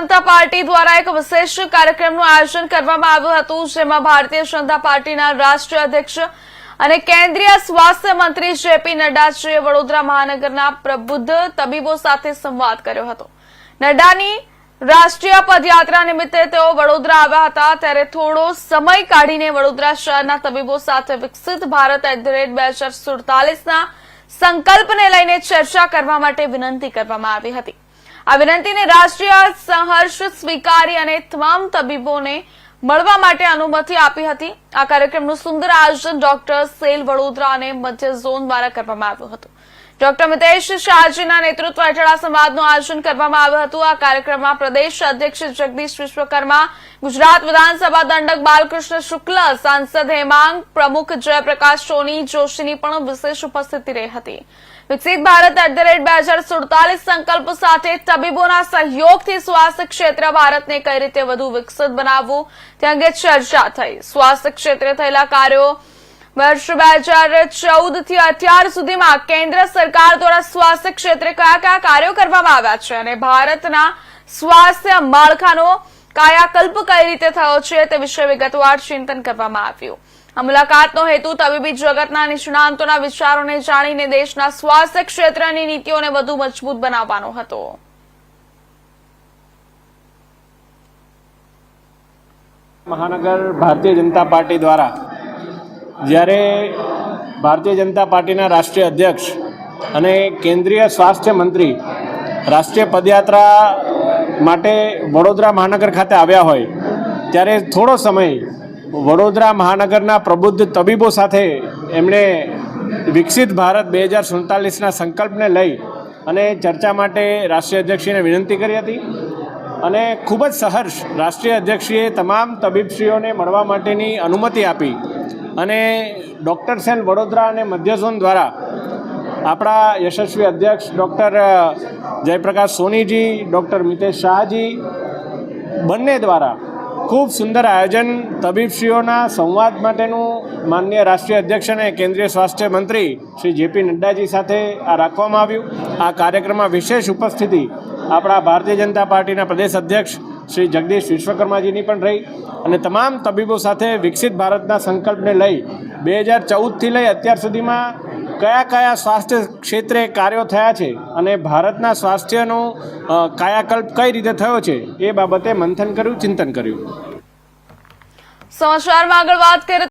જનતા party દ્વારા એક વિશેષ કાર્યક્રમનું આયોજન કરવામાં આવ્યું હતું, જેમાં ભારતીય જનતા પાર્ટીના રાષ્ટ્રીય અધ્યક્ષ અને કેન્દ્રીય સ્વાસ્થ્ય મંત્રી જેપી નડ્ડાજીએ વડોદરા મહાનગરના પ્રબુદ્ધ તબીબો સાથે સંવાદ કર્યો હતો. નડ્ડાની રાષ્ટ્રીય પદયાત્રા નિમિત્તે તેઓ વડોદરા આવ્યા હતા. ત્યારે થોડો સમય કાઢીને વડોદરા શહેરના તબીબો સાથે વિકસિત ભારત એટ ધ રેટ બે હજાર સુડતાલીસના સંકલ્પને લઈને ચર્ચા કરવા માટે વિનંતી કરવામાં આવી હતી. આ વિનંતીને રાષ્ટ્રીય સંઘર્ષ સ્વીકારી અને તમામ તબીબોને મળવા માટે અનુમતિ આપી હતી. આ કાર્યક્રમનું સુંદર આયોજન ડોક્ટર સેલ વડોદરા અને મધ્ય ઝોન દ્વારા કરવામાં આવ્યું હતું. ડોક્ટર મિતેશ શાહજીના નેતૃત્વ હેઠળ આ સંવાદનું આયોજન કરવામાં આવ્યું હતું. આ કાર્યક્રમમાં પ્રદેશ અધ્યક્ષ જગદીશ વિશ્વકર્મા, ગુજરાત વિધાનસભા દંડક બાલકૃષ્ણ શુક્લ, સાંસદ હેમાંગ પ્રમુખ જયપ્રકાશ સોની, જોશીની પણ વિશેષ ઉપસ્થિતિ રહી હતી. વિકસિત ભારત એટ ધ રેટ બે હજાર સુડતાલીસ સંકલ્પ સાથે તબીબોના સહયોગથી સ્વાસ્થ્ય ક્ષેત્ર ભારતને કઈ રીતે વધુ વિકસિત બનાવવું? તે અંગે ચર્ચા થઈ. સ્વાસ્થ્ય ક્ષેત્રે થયેલા કાર્યો વર્ષ બે હજાર ચૌદથી અત્યાર સુધીમાં કેન્દ્ર સરકાર દ્વારા સ્વાસ્થ્ય ક્ષેત્રે કયા કયા કાર્યો કરવામાં આવ્યા છે અને ભારતના સ્વાસ્થ્ય માળખાનો કાયાકલ્પ કઈ રીતે થયો છે તે વિશે વિગતવાર ચિંતન કરવામાં આવ્યું. આ મુલાકાતનો હેતુ તબીબી જગતના નિષ્ણાંતોના વિચારોને જાણીને દેશના સ્વાસ્થ્ય ક્ષેત્રની નીતિઓને વધુ મજબૂત બનાવવાનો હતો. મહાનગર ભારતીય જનતા પાર્ટી દ્વારા જ્યારે ભારતીય જનતા પાર્ટીના રાષ્ટ્રીય અધ્યક્ષ અને કેન્દ્રીય સ્વાસ્થ્ય મંત્રી રાષ્ટ્રીય પદયાત્રા માટે વડોદરા મહાનગર ખાતે આવ્યા હોય, ત્યારે થોડો સમય વડોદરા મહાનગરના પ્રબુદ્ધ તબીબો સાથે એમણે વિકસિત ભારત બે હજાર સુડતાલીસના સંકલ્પને લઈ અને ચર્ચા માટે રાષ્ટ્રીય અધ્યક્ષીને વિનંતી કરી હતી. અને ખૂબ જ સહર્ષ રાષ્ટ્રીય અધ્યક્ષીએ તમામ તબીબશ્રીઓને મળવા માટેની અનુમતિ આપી. અને ડૉક્ટર સેલ વડોદરા અને મધ્ય ઝોન દ્વારા આપણા યશસ્વી અધ્યક્ષ ડૉક્ટર જયપ્રકાશ સોનીજી, ડૉક્ટર મિતેશ શાહજી બંને દ્વારા ખૂબ સુંદર આયોજન તબીબશ્રીઓના સંવાદ માટેનું માન્ય રાષ્ટ્રીય અધ્યક્ષ અને કેન્દ્રીય સ્વાસ્થ્ય મંત્રી શ્રી જેપી નડ્ડાજી સાથે આ રાખવામાં આવ્યું. આ કાર્યક્રમમાં વિશેષ ઉપસ્થિતિ આપણા ભારતીય જનતા પાર્ટીના પ્રદેશ અધ્યક્ષ શ્રી જગદીશ વિશ્વકર્માજીની પણ રહી અને તમામ તબીબો સાથે વિકસિત ભારતના સંકલ્પને લઈ બે હજાર ચૌદથી લઈ અત્યાર સુધીમાં કયા કયા સ્વાસ્થ્ય ક્ષેત્રે કાર્યો થયા છે અને ભારતના સ્વાસ્થ્યનો કાયાકલ્પ કઈ રીતે થયો છે એ બાબતે મંથન કર્યું, ચિંતન કર્યું. સમાચારમાં આગળ વાત કરીએ